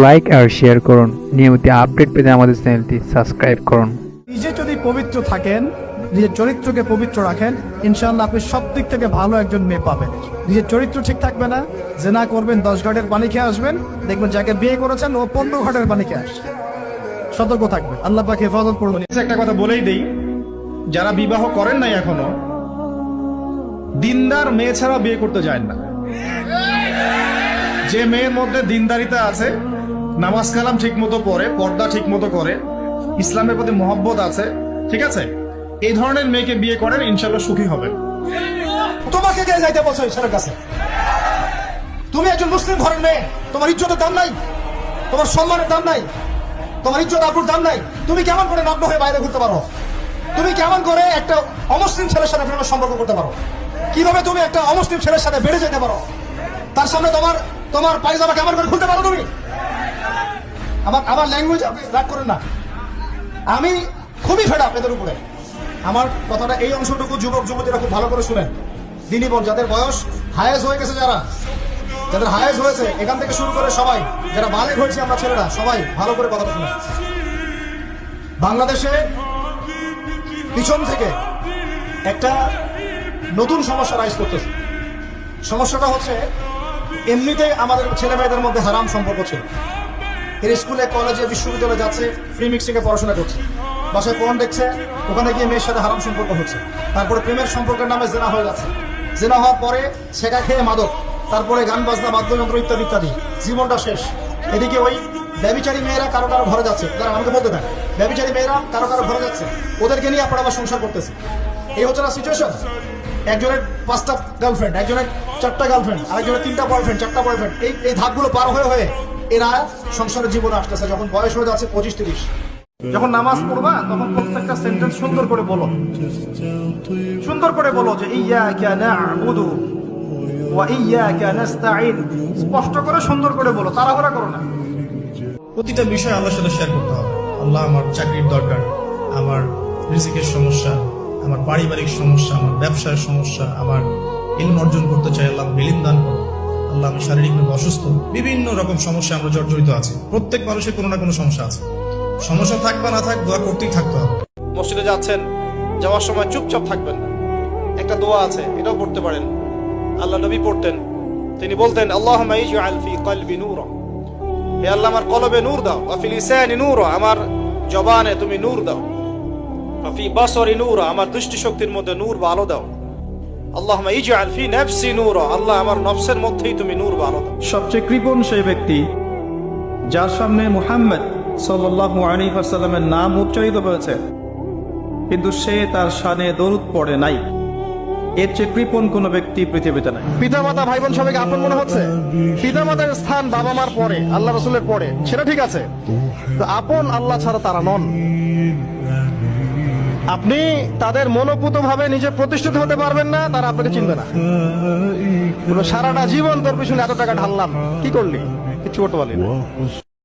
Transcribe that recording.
Like আর share করুন। নিয়মিত update পেতে আমাদের চ্যানেলটি সাবস্ক্রাইব করুন। নিজে যদি পবিত্র থাকেন নিজের চরিত্রকে পবিত্র রাখেন ইনশাল্লাহ আপনি সব দিক থেকে ভালো একজন মেয়ে পাবেন। নিজের চরিত্র ঠিক থাকবে না জেনা করবেন দশ ঘাটের পানি খেয়ে আসবেন দেখবেন যাকে বিয়ে করেছেন ও পনেরো ঘাটের পানি খেয়ে আসছে। সতর্ক থাকবেন আল্লাহ পাকে হেফাজত করবেন একটা কথা বলেই দেই যারা বিবাহ করেন নাই এখনও দিনদার মেয়ে ছাড়া বিয়ে করতে যায় না। যে মেয়ের মধ্যে দিনদারিতা আছে নামাজ কালাম ঠিক মতো পড়ে, পর্দা ঠিক মতো করে, ইসলামের প্রতি মহব্বত আছে, ঠিক আছে? এই ধরনের মেয়েকে বিয়ে করেন ইনশাল্লাহ সুখী হবে তোমাকে কে যাইতে বলছো ঈশ্বরের কাছে? তুমি একজন মুসলিম ঘরের মেয়ে, তোমার ইজ্জতের দাম নাই, তোমার সম্মানের দাম নাই, তোমার ইজ্জত আবরুর দাম নাই। তুমি কেমন করে নগ্ন হয়ে বাইরে ঘুরতে পারো? তুমি কেমন করে একটা অমুসলিম ছেলের সাথে প্রেমের সম্পর্ক করতে পারো? কীভাবে তুমি একটা অমুসলিম ছেলের সাথে বেড়ে যেতে পারো? তার সামনে তোমার তোমার পায়জামা কেমন করে খুলতে পারো তুমি? আমার আমার ল্যাঙ্গুয়েজ আপনি রাগ করেন না। আমি খুবই ফেড আপনাদের উপরে। আমার কথাটা এই অংশটুকু, যুবক, যুবতীরা খুব ভালো করে শুনেন। দিনী বোন যাদের বয়স হায়েজ হয়ে গেছে যারা, যাদের হায়েজ হয়েছে, এখান থেকে শুরু করে সবাই, যারা বালেক হয়েছে আমরা ছেলেরা, সবাই ভালো করে কথাটা শুনে বাংলাদেশে পিছন থেকে একটা নতুন সমস্যা রাইজ করতেছে। সমস্যাটা হচ্ছে, এমনিতে আমাদের ছেলে মেয়েদের মধ্যে হারাম সম্পর্ক ছিল। এর স্কুলে, কলেজে, বিশ্ববিদ্যালয়ে যাচ্ছে ফ্রি মিক্সিং এ পড়াশোনা করছে। বাসায় পড়ন দেখছে, ওখানে গিয়ে মেয়ের সাথে হারাম সম্পর্ক হচ্ছে। তারপরে প্রেমের সম্পর্কের নামে জেনা হয়ে যাচ্ছে। জেনা হওয়ার পরে ছেঁকা খেয়ে মাদক, তারপরে গান বাজনা, বাদ্যযন্ত্র ইত্যাদি ইত্যাদি। জীবনটা শেষ। এদিকে ওই ব্যবিচারী মেয়েরা কারও কারও ঘরে যাচ্ছে। তারা আমাকে বলতে দেন, ব্যবিচারী মেয়েরা কারও কারও ঘরে যাচ্ছে। ওদেরকে নিয়ে আপনারা আবার সংসার করতেছে এই হচ্ছে না সিচুয়েশন একজনের পাঁচটা গার্লফ্রেন্ড একজনের চারটা গার্লফ্রেন্ড আরেকজনের তিনটা বয়ফ্রেন্ড চারটা বয়ফ্রেন্ড এই এই ধাপগুলো পার হয়ে হয়ে এরা সংসারের জীবনে আসতেছে। যখন বয়স হয়ে যাচ্ছে পঁচিশ, তিরিশ। যখন নামাজ পড়বা, তখন প্রত্যেকটা সেন্টেন্স সুন্দর করে বলো। সুন্দর করে বলো যে ওয়া ইয়াকা নাস্তাঈন। স্পষ্ট করে সুন্দর করে বলো, তাড়াহুড়া করো না। প্রতিটা বিষয় আল্লাহর সাথে শেয়ার করতে হবে। আল্লাহ আমার চাকরির দরকার, আমার রিজিকের সমস্যা আমার পারিবারিক সমস্যা, আমার ব্যবসার সমস্যা, আমার ইলম অর্জন করতে চাই, আল্লাহ ইলম দান করো আল্লাহ আমি শারীরিকভাবে অসুস্থ। বিভিন্ন রকম সমস্যা আমরা জর্জরিত আছি। প্রত্যেক মানুষের কোনো না কোনো সমস্যা আছে। সমস্যা থাক বা না থাক, দোয়া করতেই থাকতে হবে। মসজিদে যাচ্ছেন, যাওয়ার সময় চুপচাপ থাকবেন। না একটা দোয়া আছে, এটাও পড়তে পারেন। আল্লাহ নবী পড়তেন, তিনি বলতেন আল্লাহ হে আল্লাহ, আমার কলবে নূর দাও। আমার জবানে তুমি নূর দাও। বাসরি নূর আমার দৃষ্টি শক্তির মধ্যে নূর বা আলো দাও। আল্লাহ ইজআল ফি নাফসি নূর। আল্লাহ আমার নফসের মধ্যেই তুমি নূর বা আলো দাও। সবচেয়ে কৃপণ সেই ব্যক্তি যার সামনে মুহাম্মদ সাল্লাল্লাহু আলাইহি ওয়াসাল্লামের নাম উচ্চারিত হয়েছে কিন্তু সে তার শানে দরুদ পড়ে নাই। এর চেয়ে কৃপণ কোনো ব্যক্তি পৃথিবীতে নাই। পিতা মাতা ভাই বোন সবাইকে আপন মনে হচ্ছে? পিতা মাতার স্থান বাবা মার পরে আল্লাহ রসুলের পরে সেটা ঠিক আছে। তো আপন আল্লাহ ছাড়া তারা নন। আপনি তাদের মনোপুত ভাবে নিজে প্রতিষ্ঠিত হতে পারবেন না, তারা আপনাকে চিনবে না। সারাটা জীবন তোর পিছনে এত টাকা ঢাললাম, কি করলি? কিছু করতে পারলি